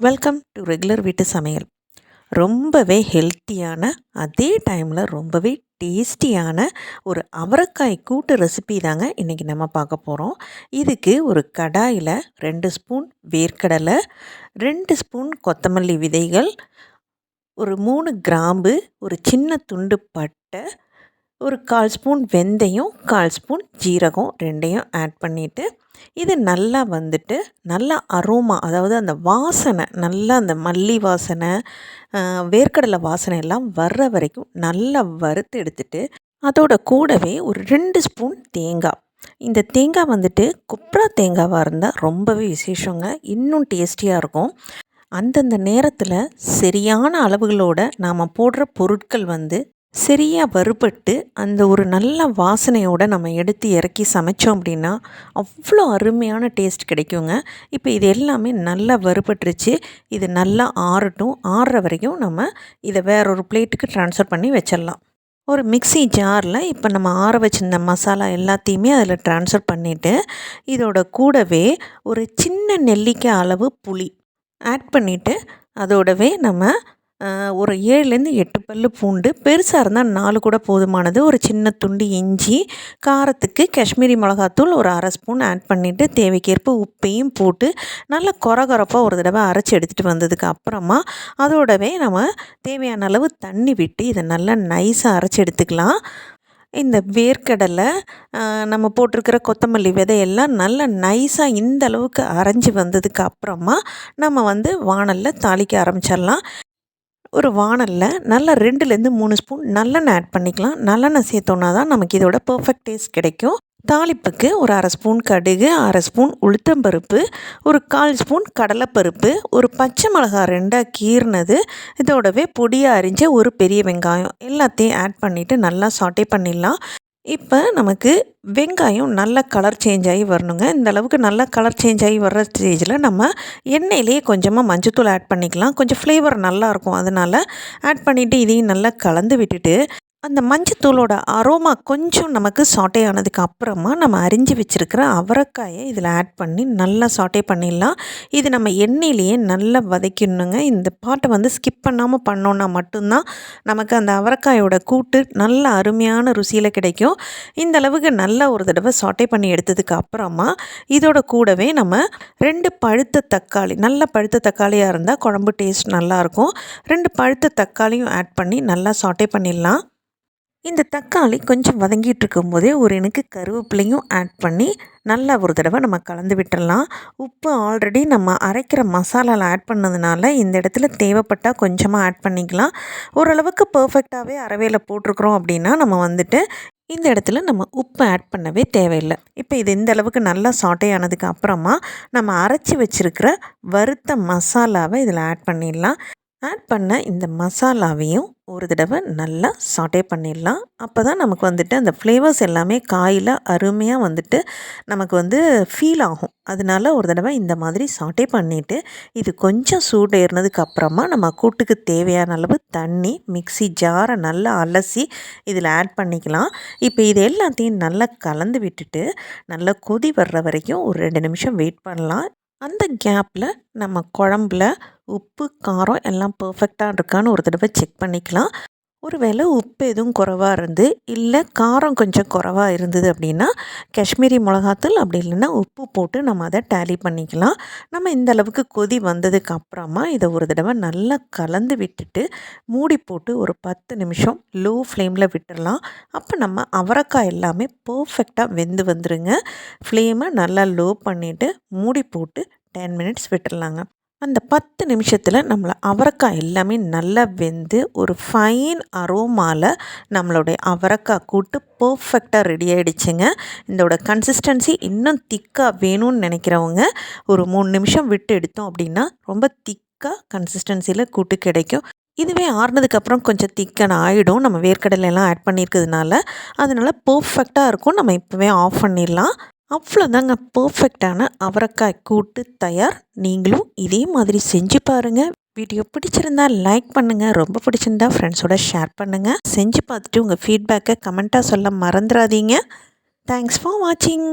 Welcome to regular வீட்டு சமையல். ரொம்பவே ஹெல்த்தியான அதே டைமில் ரொம்பவே டேஸ்டியான ஒரு அவரைக்காய் கூட்டு ரெசிபி தாங்க இன்றைக்கி நம்ம பார்க்க போகிறோம் இதுக்கு ஒரு கடாயில் ரெண்டு ஸ்பூன் வேர்க்கடலை ரெண்டு ஸ்பூன் கொத்தமல்லி விதைகள் ஒரு மூணு கிராம்பு ஒரு சின்ன துண்டு பட்டை ஒரு கால் ஸ்பூன் வெந்தயம் கால் ஸ்பூன் ஜீரகம் ரெண்டையும் ஆட் பண்ணிவிட்டு இது நல்லா வந்துட்டு நல்லா அரோமா அதாவது அந்த வாசனை நல்லா அந்த மல்லி வாசனை வேர்க்கடலை வாசனை எல்லாம் வர்ற வரைக்கும் நல்லா வறுத்து எடுத்துட்டு அதோட கூடவே ஒரு ரெண்டு ஸ்பூன் தேங்காய். இந்த தேங்காய் வந்துட்டு கொப்ரா தேங்காவாக இருந்தால் ரொம்பவே விசேஷங்க இன்னும் டேஸ்டியாக இருக்கும். அந்தந்த நேரத்தில் சரியான அளவுகளோடு நாம் போடுற பொருட்கள் வந்து சரியாக வறுபட்டு அந்த ஒரு நல்ல வாசனையோடு நம்ம எடுத்து இறக்கி சமைச்சோம் அப்படின்னா அவ்வளோ அருமையான டேஸ்ட் கிடைக்குங்க. இப்போ இது எல்லாமே நல்லா வறுபட்டுருச்சு. இது நல்லா ஆறட்டும். ஆறுற வரைக்கும் நம்ம இதை வேற ஒரு பிளேட்டுக்கு ட்ரான்ஸ்ஃபர் பண்ணி வச்சிடலாம். ஒரு மிக்சி ஜாரில் இப்போ நம்ம ஆற வச்சிருந்த மசாலா எல்லாத்தையுமே அதில் ட்ரான்ஸ்ஃபர் பண்ணிவிட்டு இதோட கூடவே ஒரு சின்ன நெல்லிக்காய் அளவு புளி ஆட் பண்ணிவிட்டு அதோடவே நம்ம ஒரு ஏழுலேருந்து எட்டு பல் பூண்டு பெருசாக இருந்தால் நாலு கூட போதுமானது. ஒரு சின்ன துண்டு இஞ்சி காரத்துக்கு காஷ்மீரி மிளகாத்தூள் ஒரு அரை ஸ்பூன் ஆட் பண்ணிவிட்டு தேவைக்கேற்ப உப்பையும் போட்டு நல்லா கொரகொரப்பாக ஒரு தடவை அரைச்சி எடுத்துகிட்டு வந்ததுக்கு அப்புறமா அதோடவே நம்ம தேவையான அளவு தண்ணி விட்டு இதை நல்லா நைஸாக அரைச்சி எடுத்துக்கலாம். இந்த வேர்க்கடலை நம்ம போட்டிருக்கிற கொத்தமல்லி விதையெல்லாம் நல்லா நைஸாக இந்த அளவுக்கு அரைஞ்சி வந்ததுக்கு அப்புறமா நம்ம வந்து வானலில் தாளிக்க ஆரம்பிச்சிடலாம். ஒரு வானலில் நல்லா ரெண்டுலேருந்து மூணு ஸ்பூன் நல்லெண்ணெய் ஆட் பண்ணிக்கலாம். நல்லெண்ணெய் சேர்த்தோன்னா தான் நமக்கு இதோட பர்ஃபெக்ட் டேஸ்ட் கிடைக்கும். தாளிப்புக்கு ஒரு அரை ஸ்பூன் கடுகு அரை ஸ்பூன் உளுத்தம்பருப்பு ஒரு கால் ஸ்பூன் கடலைப்பருப்பு ஒரு பச்சை மிளகா ரெண்டாக கீறினது இதோடவே பொடியாக அரிஞ்ச ஒரு பெரிய வெங்காயம் எல்லாத்தையும் ஆட் பண்ணிவிட்டு நல்லா சாட்டே பண்ணிடலாம். இப்போ நமக்கு வெங்காயம் நல்ல கலர் சேஞ்ச் ஆகி வரணுங்க. இந்த அளவுக்கு நல்ல கலர் சேஞ்ச் ஆகி வர்ற ஸ்டேஜில் நம்ம எண்ணெயிலேயே கொஞ்சமாக மஞ்சத்தூள் ஆட் பண்ணிக்கலாம். கொஞ்சம் ஃப்ளேவர் நல்லாயிருக்கும் அதனால் ஆட் பண்ணிவிட்டு இதையும் நல்லா கலந்து விட்டுட்டு அந்த மஞ்சத்தூளோட அரோமா கொஞ்சம் நமக்கு சாட்டே ஆனதுக்கு அப்புறமா நம்ம அரிஞ்சு வச்சுருக்கிற அவரைக்காயை இதில் ஆட் பண்ணி நல்லா சாட்டே பண்ணிடலாம். இது நம்ம எண்ணெயிலேயே நல்லா வதக்கிடணுங்க. இந்த பாட்டை வந்து ஸ்கிப் பண்ணாமல் பண்ணோன்னா மட்டும்தான் நமக்கு அந்த அவரைக்காயோட கூட்டு நல்ல அருமையான ருசியில் கிடைக்கும். இந்த அளவுக்கு நல்லா ஒரு தடவை சாட்டே பண்ணி எடுத்ததுக்கு அப்புறமா இதோட கூடவே நம்ம ரெண்டு பழுத்த தக்காளி நல்ல பழுத்த தக்காளியாக இருந்தால் குழம்பு டேஸ்ட் நல்லாயிருக்கும் ரெண்டு பழுத்த தக்காளியும் ஆட் பண்ணி நல்லா சாட்டே பண்ணிடலாம். இந்த தக்காளி கொஞ்சம் வதங்கிட்டு இருக்கும்போதே ஒரு எனக்கு கருவேப்பிலையும் ஆட் பண்ணி நல்லா ஒரு தடவை நம்ம கலந்து விட்டுடலாம் உப்பு ஆல்ரெடி நம்ம அரைக்கிற மசாலாவில் ஆட் பண்ணதுனால இந்த இடத்துல தேவைப்பட்டால் கொஞ்சமாக ஆட் பண்ணிக்கலாம். ஓரளவுக்கு பர்ஃபெக்டாகவே அறவையில் போட்டிருக்கிறோம் அப்படின்னா நம்ம வந்துட்டு இந்த இடத்துல நம்ம உப்பு ஆட் பண்ணவே தேவையில்லை. இப்போ இது இந்த அளவுக்கு நல்லா சாட்டே ஆனதுக்கு அப்புறமா நம்ம அரைச்சி வச்சுருக்கிற வறுத்த மசாலாவை இதில் ஆட் பண்ணிடலாம். ஆட் பண்ண இந்த மசாலாவையும் ஒரு தடவை நல்லா சாட்டே பண்ணிடலாம். அப்போ தான் நமக்கு வந்துட்டு அந்த ஃப்ளேவர்ஸ் எல்லாமே காயில் அருமையாக வந்துட்டு நமக்கு வந்து ஃபீல் ஆகும். அதனால ஒரு தடவை இந்த மாதிரி சாட்டே பண்ணிவிட்டு இது கொஞ்சம் சூடு ஏறினதுக்கு அப்புறமா நம்ம கூட்டுக்கு தேவையான அளவு தண்ணி மிக்சி ஜாரை நல்லா அலசி இதில் ஆட் பண்ணிக்கலாம். இப்போ இது எல்லாத்தையும் நல்லா கலந்து விட்டுட்டு நல்லா கொதி வர்ற வரைக்கும் ஒரு ரெண்டு நிமிஷம் வெயிட் பண்ணலாம். அந்த கேப்பில் நம்ம குழம்புல உப்பு காரம் எல்லாம் பர்ஃபெக்டாக இருக்கான்னு ஒரு தடவை செக் பண்ணிக்கலாம். ஒரு வேளை உப்பு எதுவும் குறவாக இருந்து இல்லை காரம் கொஞ்சம் குறவாக இருந்தது அப்படின்னா காஷ்மீரி மிளகாத்தூள் அப்படி இல்லைன்னா உப்பு போட்டு நம்ம அதை டேலி பண்ணிக்கலாம். நம்ம இந்த அளவுக்கு கொதி வந்ததுக்கு அப்புறமா இதை ஒரு தடவை நல்லா கலந்து விட்டுட்டு மூடி போட்டு ஒரு பத்து நிமிஷம் லோ ஃப்ளேமில் விட்டுடலாம் அப்போ நம்ம அவரைக்காய் எல்லாமே பர்ஃபெக்டாக வெந்து வந்துடுங்க ஃப்ளேமை நல்லா லோ பண்ணிவிட்டு மூடி போட்டு டென் மினிட்ஸ் விட்டுடலாங்க அந்த பத்து நிமிஷத்தில் நம்மளை அவரைக்காய் எல்லாமே நல்லா வெந்து ஒரு ஃபைன் அரோமாவில் நம்மளுடைய அவரைக்காய் கூட்டு பர்ஃபெக்டாக ரெடி ஆகிடுச்சுங்க இதோட கன்சிஸ்டன்சி இன்னும் திக்காக வேணும்னு நினைக்கிறவங்க ஒரு மூணு நிமிஷம் விட்டு எடுத்தோம் அப்படின்னா ரொம்ப திக்காக கன்சிஸ்டன்சியில் கூட்டு கிடைக்கும். இதுவே ஆறுனதுக்கப்புறம் கொஞ்சம் திக்கன் ஆகிடும் நம்ம வேர்க்கடலையெல்லாம் ஆட் பண்ணியிருக்கிறதுனால. அதனால் பர்ஃபெக்டாக இருக்கும். நம்ம இப்போவே ஆஃப் பண்ணிடலாம். அவ்வளோதாங்க பர்ஃபெக்டான அவரைக்காய் கூட்டு தயார். நீங்களும் இதே மாதிரி செஞ்சு பாருங்கள் வீடியோ பிடிச்சிருந்தா லைக் பண்ணுங்கள் ரொம்ப பிடிச்சிருந்தா ஃப்ரெண்ட்ஸோட ஷேர் பண்ணுங்கள் செஞ்சு பார்த்துட்டு உங்கள் ஃபீட்பேக்கை கமெண்ட்டாக சொல்ல மறந்துடாதீங்க தேங்க்ஸ் ஃபார் வாட்சிங்